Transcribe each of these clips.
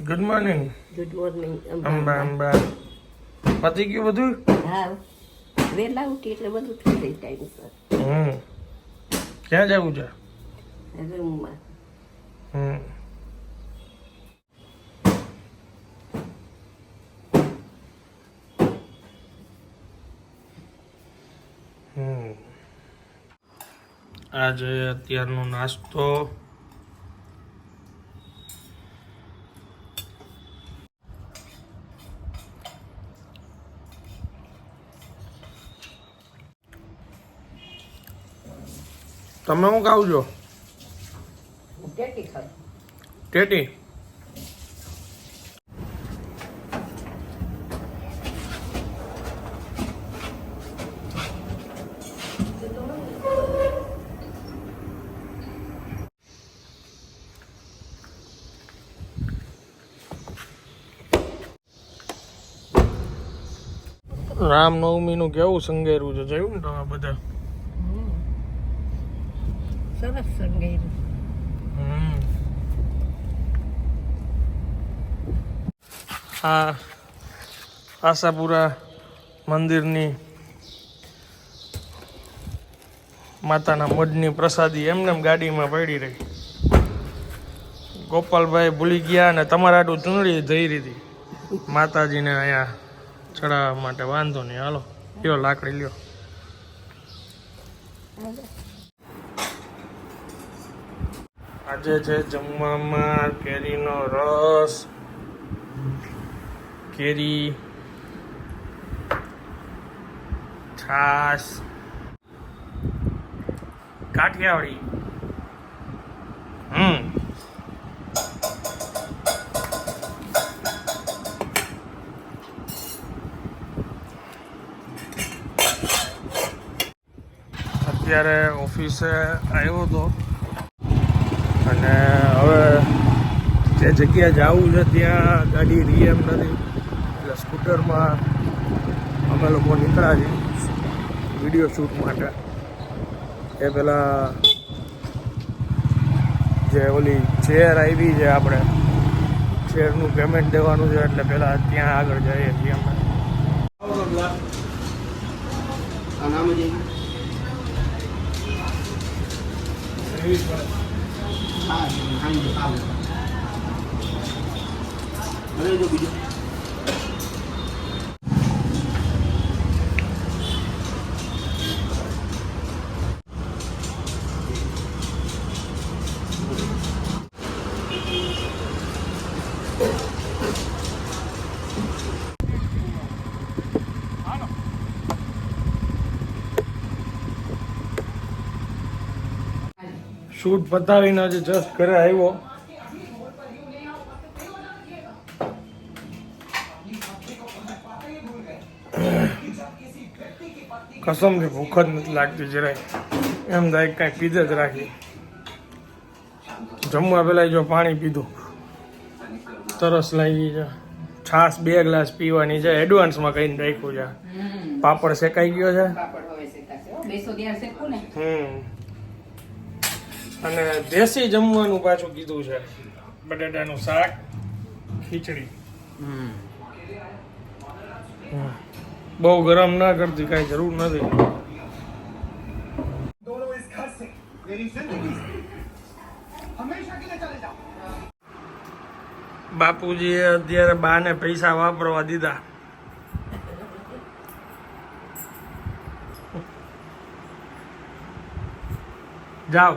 Good morning good morning અંબા અંબા પતી ગયું બધું? હા. વેલા ઉઠી એટલે બધું થઈ જાય ટાઈમસર હમ. ક્યાં જવું છે? રૂમમાં. હમ. આજે અત્યારનો નાસ્તો તમે શું ખાવ છો? ટેટી રામનવમીનું કેવું સંગેરું છે? જોયું ને તમે બધા? સરસ સંગાઈ આ આશાપુરા મંદિરની માતાના મઢની પ્રસાદી એમને ગાડીમાં પડી રહી. ગોપાલભાઈ ભૂલી ગયા અને તમારા આટલું ચૂંટણી જઈ હતી માતાજીને અહીંયા ચડાવવા માટે વાંધો નહીં. હાલો લ્યો લાકડી લ્યો. આજે છે જમવામાં કેરીનો રસ. કેરી છાશ કાઠિયાવાડી. હમ. અત્યારે ઓફિસે આવ્યો હતો અને હવે જે જગ્યાએ જવું છે ત્યાં ગાડી રહી એમ નથી. એટલે સ્કૂટરમાં અમે લોકો નીકળ્યા છીએ વીડિયો શૂટ માટે. એ પહેલાં જે ઓલી ચેર આવી છે આપણે ચેરનું પેમેન્ટ દેવાનું છે એટલે પહેલાં ત્યાં આગળ જઈએ છીએ અમે. થાય ખાઈને જતા હવે જો બીજું શૂટ પતાવીને આજે જસ્ટ ઘરે આવ્યો. કસમથી ભૂખ જ નથી લાગતી જરાય. એમ થાય કાંઈ પીધે જ રાખી જમવા પહેલાં જો પાણી પીધું. તરસ લાગી છે. છાશ બે ગ્લાસ પીવાની છે. એડવાન્સમાં કહીને રાખ્યું છે. પાપડ શેકાઈ ગયો છે. હમ. અને દેશી જમવાનું પાછું કીધું છે. બટાટાનું શાક ખીચડી. બહુ ગરમ ના કરતી કાંઈ જરૂર નથી. બાપુજીએ અત્યારે બાને પૈસા વાપરવા દીધા. જાઓ.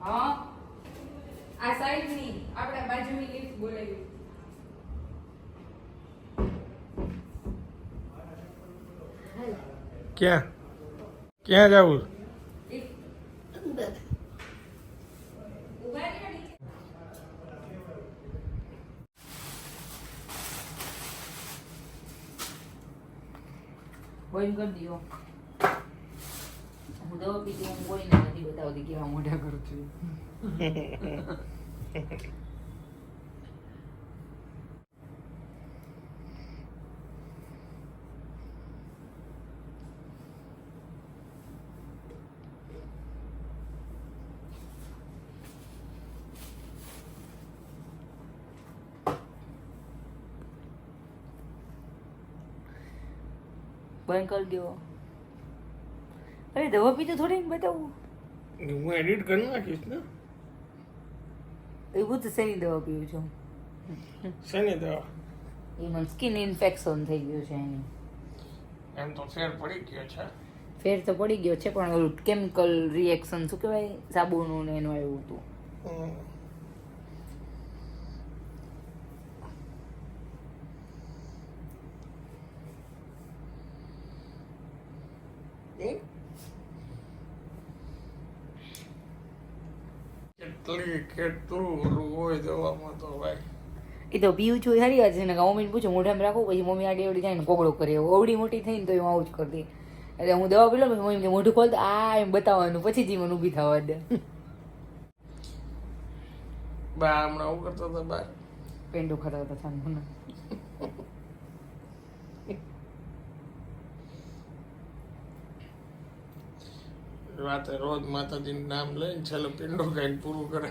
હા. આ સાઈડની આપણે બાજુની બોલાવી. ક્યાં? ક્યાં જવું? બંધ કરી દો હું દવા પીતી હું કોઈને નથી બતાવતી કેવા મોઢા કરું છું. બંધ કરી દેવો. અરે દવા પીતો થોડી ને બતાવું. હું એડિટ કરી નાખીશ ને? એવું તો શેની દવા પીવું છું? શેની દવા? એ મને સ્કિન ઇન્ફેક્શન થઈ ગયું છે એની. એમ તો ફેર પડી ગયો છે. ફેર તો પડી ગયો છે પણ કેમિકલ રિએક્શન શું કહેવાય? સાબુનું ને એનું આવ્યું હતું હમ. કેટલી કેટલું ઓલું હોય દવામાં તો ભાઈ. એ તો પીવું છું હરી વાત છે ને મમ્મીને પૂછું મોઢામાં રાખું પછી મમ્મી આડી અવડી જાય ને કોગળો કરે. ઓવડી મોટી થઈ ને તો હું આવું જ કરતી. એટલે હું દવા પી લઉં પછી મમ્મી મોઢું ખોલતા આ એમ બતાવવાનું પછી જીવન ઊભી થવા દે. બા હમણાં આવું કરતો હતો બા? પેંડું ખાતા હતા સાંજના રાતે રોજ માતાજીનું નામ લઈને છેલ્લે પિંડો ખાઈને પૂરું કરે.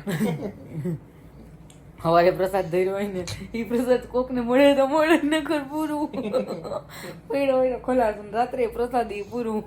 હવારે પ્રસાદ ધર્યો હોય ને એ પ્રસાદ કોકને મળે તો મળે નકર પૂરું. પીડો હોય ખોલાસ રાત્રે પ્રસાદ એ પૂરું.